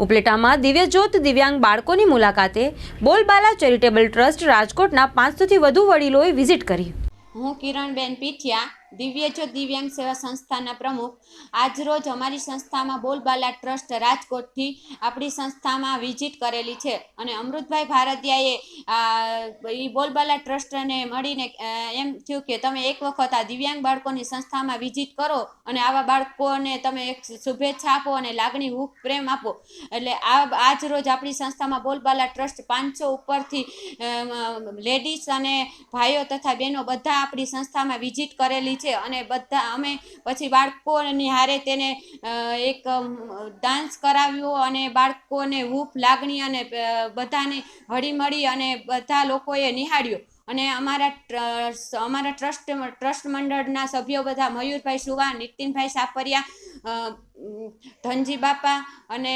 ઉપલેટામાં દિવ્યજ્યોત દિવ્યાંગ બાળકોની મુલાકાતે બોલબાલા ચેરિટેબલ ટ્રસ્ટ રાજકોટના પાંચસોથી વધુ વડીલોએ વિઝિટ કરી. હું કિરણબેન પીઠિયા દિવ્યજ્યોત દિવ્યાંગ સેવા સંસ્થાના પ્રમુખ આજરોજ અમારી સંસ્થામાં બોલબાલા ટ્રસ્ટ રાજકોટથી આપણી સંસ્થામાં વિઝિટ કરેલી છે અને અમૃતભાઈ ભારતીયાએ એ બોલબાલા ટ્રસ્ટને મળીને એમ થયું કે તમે એક વખત આ દિવ્યાંગ બાળકોની સંસ્થામાં વિઝિટ કરો અને આવા બાળકોને તમે એક શુભેચ્છા આપો અને લાગણી, હુક, પ્રેમ આપો. એટલે આ, આજ રોજ આપણી સંસ્થામાં બોલબાલા ટ્રસ્ટ પાંચસો ઉપરથી લેડીઝ અને ભાઈઓ તથા બહેનો બધા આપણી સંસ્થામાં વિઝિટ કરેલી અને બધા અમે પછી બાળકોની હારે તેને એક ડાન્સ કરાવ્યો અને બાળકોને હૂફ લાગણી અને બધાને હળીમળી અને બધા લોકોએ નિહાળ્યો. અને અમારા અમારા ટ્રસ્ટ ટ્રસ્ટ મંડળના સભ્યો બધા મયુરભાઈ સુવા, નીતિનભાઈ સાપરિયા ધનજી બાપા અને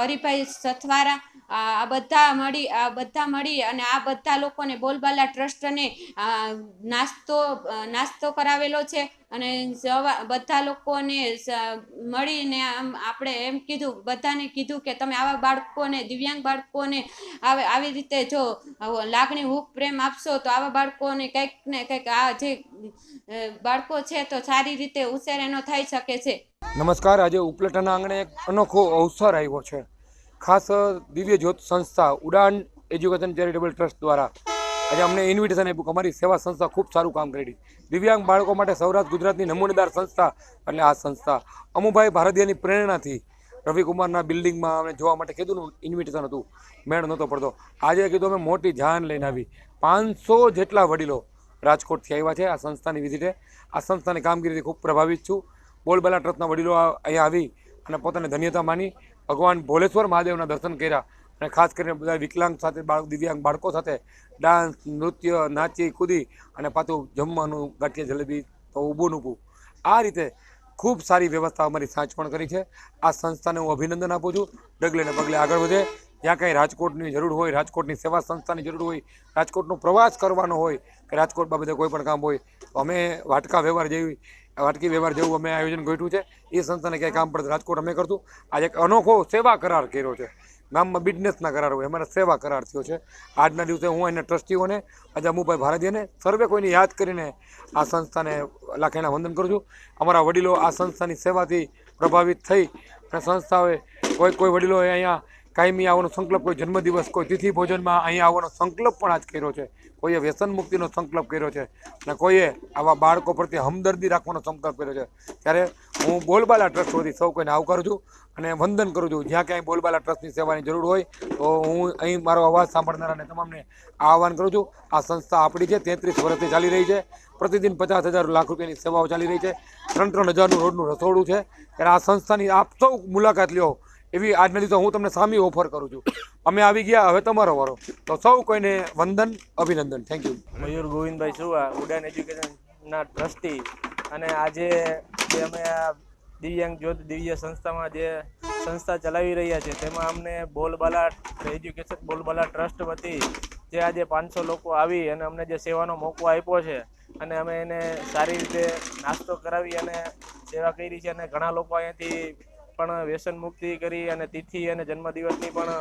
હરિભાઈ સથવારા આ બધા મળી, આ બધા મળી અને આ બધા લોકોને બોલબાલા ટ્રસ્ટને નાસ્તો નાસ્તો કરાવેલો છે અને બધા લોકોને મળીને આમ આપણે એમ કીધું, બધાને કીધું કે તમે આવા બાળકોને, દિવ્યાંગ બાળકોને આવે, આવી રીતે જો લાગણી હુક પ્રેમ આપશો તો આવા બાળકોને કંઈક ને કંઈક આ જે બાળકો છે તો સારી રીતે ઉછેર એનો થઈ શકે છે. નમસ્કાર, આજે ઉપલેટાના આંગણે એક અનોખો અવસર આવ્યો છે. ખાસ દિવ્ય જ્યોત સંસ્થા ઉડાન એજ્યુકેશન ચેરિટેબલ ટ્રસ્ટ દ્વારા આજે અમને ઇન્વિટેશન આપ્યું અમારી સેવા સંસ્થા ખૂબ સારું કામ કરી. દિવ્યાંગ બાળકો માટે સૌરાષ્ટ્ર ગુજરાતની નમૂનેદાર સંસ્થા એટલે આ સંસ્થા અમુભાઈ ભારતીયની પ્રેરણાથી રવિકુમારના બિલ્ડિંગમાં અમે જોવા માટે કીધું ઇન્વિટેશન હતું. મેળ નહોતો પડતો. આજે કીધું અમે મોટી જાન લઈને આવી. પાંચસો જેટલા વડીલો રાજકોટથી આવ્યા છે આ સંસ્થાની વિઝિટે. આ સંસ્થાની કામગીરીથી ખૂબ પ્રભાવિત છું. બોલબાલા ટ્રસ્ટના વડીલો અહીંયા આવી અને પોતાની ધન્યતા માની ભગવાન ભોલેશ્વર મહાદેવના દર્શન કર્યા અને ખાસ કરીને બધા વિકલાંગ સાથે બાળક દિવ્યાંગ બાળકો સાથે ડાન્સ, નૃત્ય, નાચી, કૂદી અને પાછું જમવાનું, ગાંઠિયા જલેબી તો ઊભું નૂભું આ રીતે ખૂબ સારી વ્યવસ્થા અમારી સાચવણ કરી છે. આ સંસ્થાને હું અભિનંદન આપું છું. ડગલે ને પગલે આગળ વધે. જ્યાં કાંઈ રાજકોટની જરૂર હોય, રાજકોટની સેવા સંસ્થાની જરૂર હોય, રાજકોટનો પ્રવાસ કરવાનો હોય કે રાજકોટ બાબતે કોઈ પણ કામ હોય, તો અમે વાટકા વ્યવહાર જેવી વાટકી વ્યવહાર જેવું અમે આયોજન કર્યું છે. એ સંસ્થાને ક્યાંય કામ પડે રાજકોટ અમે કરતું આજે એક અનોખો સેવા કરાર કર્યો છે. ગામમાં બિઝનેસના કરાર હોય. અમારા સેવા કરાર થયો છે. આજના દિવસે હું એના ટ્રસ્ટીઓને, આજે અમુભાઈ ભારતીયને સર્વે કોઈને યાદ કરીને આ સંસ્થાને લાખેણા વંદન કરું છું. અમારા વડીલો આ સંસ્થાની સેવાથી પ્રભાવિત થઈ અને સંસ્થાઓએ કોઈ કોઈ વડીલોએ અહીંયા કાયમી આવવાનો સંકલ્પ કોઈ જન્મદિવસ કોઈ તિથિ ભોજનમાં અહીંયા આવવાનો સંકલ્પ પણ આજ કર્યો છે. કોઈએ વ્યસન મુક્તિનો સંકલ્પ કર્યો છે અને કોઈએ આવા બાળકો પ્રત્યે હમદર્દી રાખવાનો સંકલ્પ કર્યો છે. ત્યારે હું બોલબાલા ટ્રસ્ટ વતી સૌ કોઈને આવકારું છું અને વંદન કરું છું. જ્યાં ક્યાંય બોલબાલા ટ્રસ્ટની સેવાની જરૂર હોય તો હું અહીં મારો અવાજ સાંભળનારાને તમામને આહવાન કરું છું. આ સંસ્થા આપણી છે. તેત્રીસ વર્ષથી ચાલી રહી છે. પ્રતિદિન પચાસ હજાર લાખ રૂપિયાની સેવાઓ ચાલી રહી છે. ત્રણ ત્રણ હજારનું રોડનું રસોડું છે. ત્યારે આ સંસ્થાની આપ સૌ મુલાકાત લ્યો. એવી આજના દિવસે હું તમને સામી ઓફર કરું છું. અમે આવી ગયા, હવે તમારો વારો. તો સૌ કોઈને વંદન, અભિનંદન. થેન્ક યુ મયુર ગોવિંદભાઈ સુવા ઉડાન એજ્યુકેશનના ટ્રસ્ટી અને આજે જે અમે આ દિવ્યાંગ જ્યોત દિવ્ય સંસ્થામાં જે સંસ્થા ચલાવી રહ્યા છે, તેમાં અમને બોલબાલા એજ્યુકેશન બોલબાલા ટ્રસ્ટ વતી જે આજે પાંચસો લોકો આવી અને અમને જે સેવાનો મોકો આપ્યો છે અને અમે એને સારી રીતે નાસ્તો કરાવી અને સેવા કરી છે અને ઘણા લોકો અહીંયાથી પણ વ્યસન મુક્તિ કરી અને તિથિ અને જન્મદિવસની પણ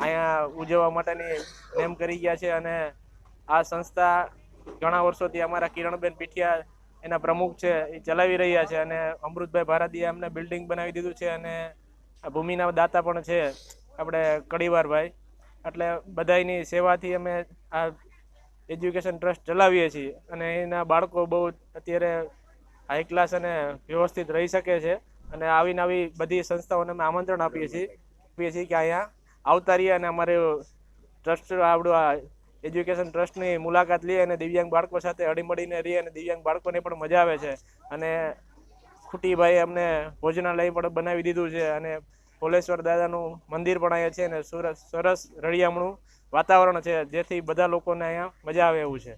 અહીંયા ઉજવવા માટેની નેમ કરી ગયા છે અને આ સંસ્થા ઘણા વર્ષોથી અમારા કિરણબેન પીઠિયા એના પ્રમુખ છે, એ ચલાવી રહ્યા છે અને અમૃતભાઈ ભારતીએ અમને બિલ્ડિંગ બનાવી દીધું છે અને ભૂમિના દાતા પણ છે આપણે કડીવારભાઈ. એટલે બધાની સેવાથી અમે આ એજ્યુકેશન ટ્રસ્ટ ચલાવીએ છીએ અને એના બાળકો બહુ અત્યારે હાઈ ક્લાસ અને વ્યવસ્થિત રહી શકે છે. અને આવીને આવી બધી સંસ્થાઓને અમે આમંત્રણ આપીએ છીએ. આપીએ છીએ કે અહીંયા આવતા રહીએ અને અમારે ટ્રસ્ટ, આપણું આ એજ્યુકેશન ટ્રસ્ટની મુલાકાત લઈએ અને દિવ્યાંગ બાળકો સાથે હળીમળીને રહીએ અને દિવ્યાંગ બાળકોને પણ મજા આવે છે. અને ખૂટીભાઈ અમને ભોજનાલય પણ બનાવી દીધું છે અને ભોલેશ્વર દાદાનું મંદિર પણ અહીંયા છે અને સરસ સરસ રળિયામણું વાતાવરણ છે જેથી બધા લોકોને અહીંયા મજા આવે એવું છે.